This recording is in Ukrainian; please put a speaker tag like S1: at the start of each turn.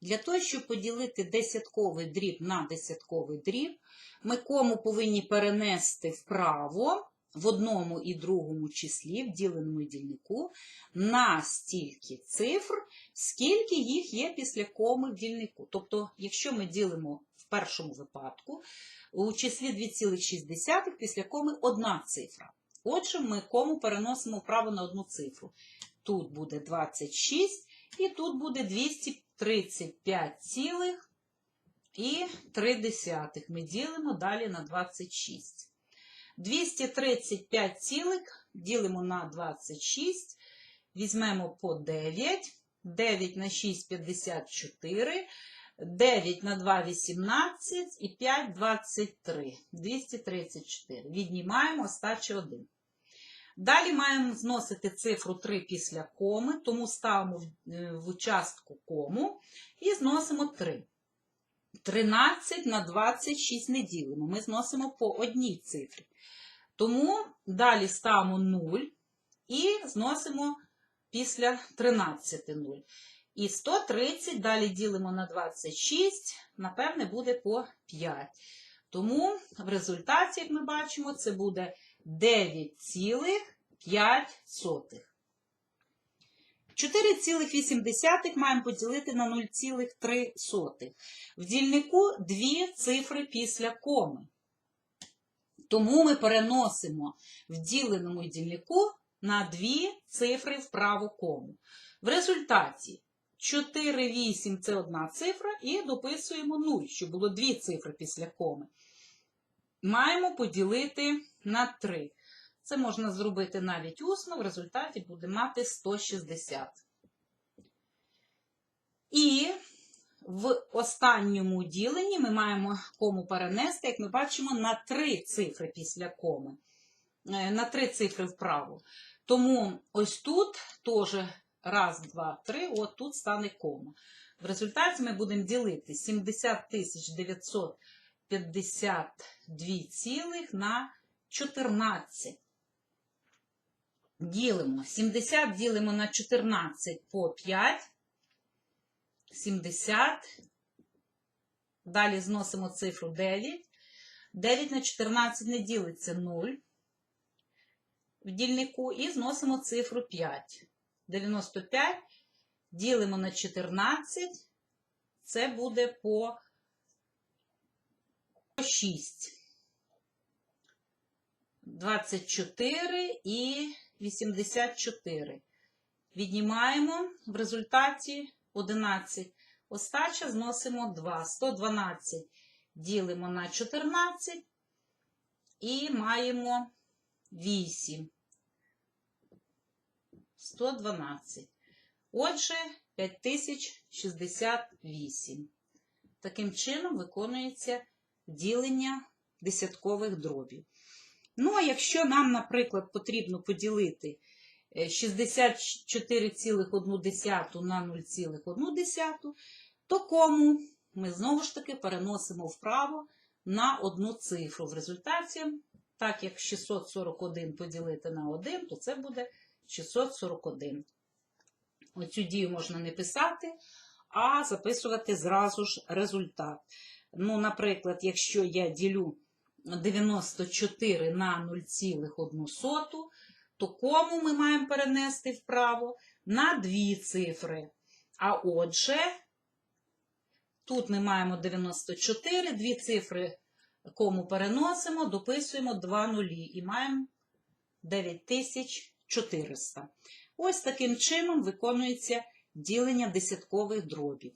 S1: Для того, щоб поділити десятковий дріб на десятковий дріб, ми кому повинні перенести вправо в одному і другому числі, в діленому дільнику, на стільки цифр, скільки їх є після коми в дільнику. Тобто, якщо ми ділимо в першому випадку, у числі 2,6 після коми одна цифра. Отже, ми кому переносимо вправо на одну цифру. Тут буде 26, і тут буде 235,3. Ми ділимо далі на 26. 235 цілих ділимо на 26. Візьмемо по 9. 9 на 6 – 54. 9 на 2 – 18 і 5 – 23. 234. Віднімаємо остачі 1. Далі маємо зносити цифру 3 після коми, тому ставимо в, е, участку кому і зносимо 3. 13 на 26 не ділимо. Ми зносимо по одній цифрі. Тому далі ставимо 0 і зносимо після 13 0. І 130 далі ділимо на 26, напевне, буде по 5. Тому в результаті, як ми бачимо, це буде 9,5. 4,8 маємо поділити на 0,3. В дільнику дві цифри після коми. Тому ми переносимо в діленому дільнику на дві цифри в праву кому. В результаті 4, 8 – це одна цифра, і дописуємо 0, щоб було дві цифри після коми. Маємо поділити на 3. Це можна зробити навіть усно, в результаті буде мати 160. І в останньому діленні ми маємо кому перенести, як ми бачимо, на 3 цифри після коми. Е, На 3 цифри вправо. Тому ось тут теж раз, два, три, от тут стане кома. В результаті ми будемо ділити 70 952 цілих на 14. Ділимо. 70 ділимо на 14 по 5. 70. Далі зносимо цифру 9. 9 на 14 не ділиться 0 в дільнику і зносимо цифру 5. 95 ділимо на 14. Це буде по 6. 24 і 84. Віднімаємо в результаті 11. Остача зносимо 2. 112 ділимо на 14 і маємо 8. 112. Отже, 5068. Таким чином виконується ділення десяткових дробів. Ну, а якщо нам, наприклад, потрібно поділити е, 64,1 на 0,1, то кому ми знову ж таки переносимо вправо на одну цифру. В результаті, так як 641 поділити на 1, то це буде 641. Оцю дію можна не писати, а записувати зразу ж результат. Ну, наприклад, якщо я ділю 94 на 0,1, то кому ми маємо перенести вправо на дві цифри. А отже, тут ми маємо 94, дві цифри кому переносимо, дописуємо 2 нулі і маємо 9400. Ось таким чином виконується ділення десяткових дробів.